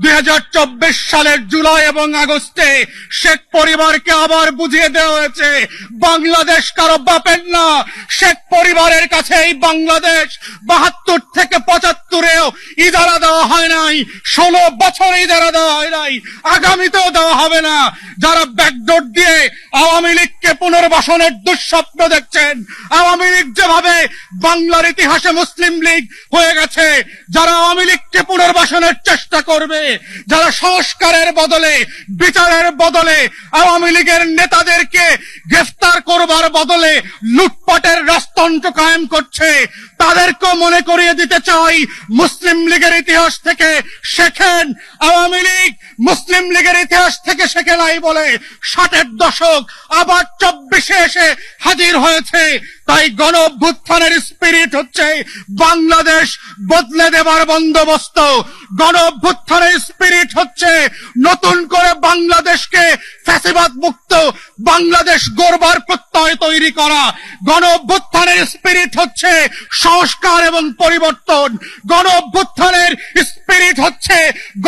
দুই হাজার চব্বিশ সালের জুলাই এবং আগস্টে শেখ পরিবারকে আবার বুঝিয়ে দেওয়া হয়েছে, বাংলাদেশ কারও বাপের না। শেখ পরিবারের কাছে এই বাংলাদেশ বাহাত্তর থেকে পঁচাত্তরেও ইজারা দেওয়া হয় নাই। ষোলো বছর ইজারা দেওয়া হয় নাই। আগামীতেও দেওয়া হবে না। যারা ব্যাকডোর দিয়ে আওয়ামী লীগকে পুনর্বাসনের দুঃস্বপ্ন দেখছেন, আওয়ামী লীগ যেভাবে বাংলার ইতিহাসে মুসলিম লীগ হয়ে গেছে, যারা আওয়ামী লীগকে পুনর্বাসনের চেষ্টা করবে, যারা সংস্কারের বদলে, বিচারের বদলে, আওয়ামী লীগের নেতাদেরকে গ্রেফতার করবার বদলে লুটপাটের রাজতন্ত্র কায়েম করছে। তাদেরকে মনে করিয়ে দিতে চাই মুসলিম লীগের ইতিহাস থেকে শেখেন। আওয়ামী লীগ মুসলিম লীগের ইতিহাস থেকে শেখে নাই বলে ষাটের দশক আবার চব্বিশে এসে হাজির হয়েছে। তাই গণ অভ্যুত্থানের স্পিরিট হচ্ছে বাংলাদেশ বদলে দেবার বন্দোবস্ত। গণ অভ্যুত্থানের স্পিরিট হচ্ছে নতুন করে বাংলাদেশকে ফ্যাসিবাদ মুক্ত, বাংলাদেশ গড়বার প্রত্যয় তৈরি করা। গণ অভ্যুত্থানের স্পিরিট হচ্ছে সংস্কার এবং পরিবর্তন। গণ অভ্যুত্থানের স্পিরিট হচ্ছে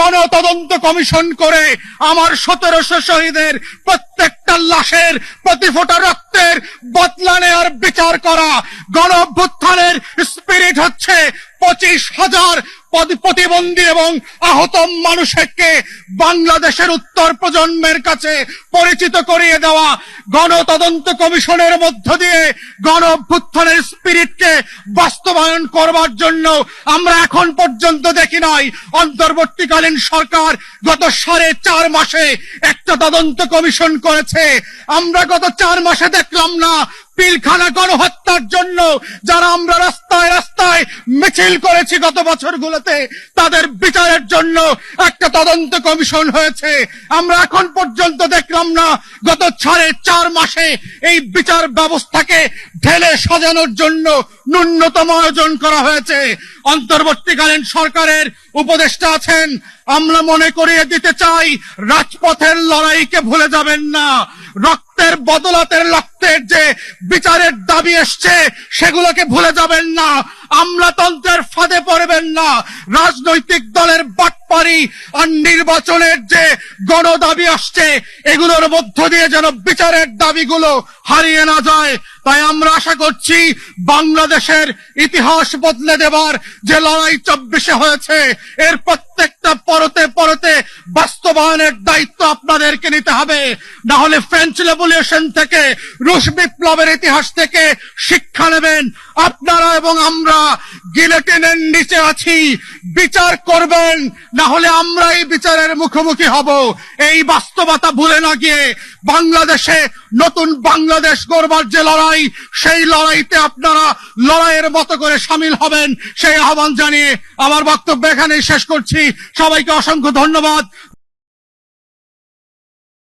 গণতদন্ত কমিশন করে আমার সতেরোশো শহীদের প্রত্যেকটা লাশের প্রতিফোটা রক্তের বদলা নেওয়ার বিচার করা। গণ স্পিরিট হচ্ছে পঁচিশ হাজার প্রতিবন্ধী এবং আহত মানুষকে বাংলাদেশের উত্তর প্রজন্মের কাছে পরিচিত করিয়ে দেওয়া গণতদন্ত কমিশনের মধ্য দিয়ে গণ অভ্যুত্থানের স্পিরিটকে বাস্তবায়ন করবার জন্য আমরা এখন পর্যন্ত দেখি নাই। অন্তর্বর্তীকালীন সরকার গত সাড়ে চার মাসে একটা তদন্ত কমিশন করেছে। আমরা গত চার মাসে দেখলাম না পিলখানা গণহত্যার জন্য যারা আমরা রাস্তায় রাস্তায় মিছিল করেছি গত বছরগুলোতে, তাদের বিচারের জন্য একটা তদন্ত কমিশন হয়েছে। আমরা এখন পর্যন্ত দেখলাম না, গত সাড়ে চার মাসে এই বিচার ব্যবস্থাকে ঢেলে সাজানোর জন্য ন্যূনতম আয়োজন করা হয়েছে। অন্তর্বর্তীকালীন সরকারের উপদেষ্টা আছেন, আমরা মনে করিয়ে দিতে চাই, রাজপথের লড়াইকে ভুলে যাবেন না। রক্তের বদলাতের রক্তের যে বিচারের দাবি এসছে, সেগুলোকে ভুলে যাবেন না। আমলাতন্ত্রের ফাঁদে পড়বেন না। রাজনৈতিক দলের বাটপারি আর নির্বাচনের যে গণ দাবি আসছে, এগুলোর মধ্য দিয়ে যেন বিচারের দাবিগুলো হারিয়ে না যায়, তাই আমরা আশা করছি বাংলাদেশের ইতিহাস বদলে দেবার যে লড়াই চব্বিশে হয়েছে, এর প্রত্যেকটা পরতে পরতে বাস্তবায়নের দায়িত্ব আপনাদেরকে নিতে হবে। না হলে ফ্রেঞ্চ রেভলিউশন থেকে, রুশ বিপ্লবের ইতিহাস থেকে শিক্ষা নেবেন আপনারা এবং আমরা। গিলেটিনের নিচে আছি, বিচার করবেন না হলে আমরা এই বিচারের মুখোমুখি হব। এই বাস্তবতা ভুলে না গিয়ে বাংলাদেশে নতুন বাংলাদেশ গড়বার যে লড়াই, সেই লড়াইতে আপনারা লড়াইয়ের মতো করে সামিল হবেন। সেই আহ্বান জানিয়ে আমার বক্তব্য এখানেই শেষ করছি। সবাইকে অসংখ্য ধন্যবাদ।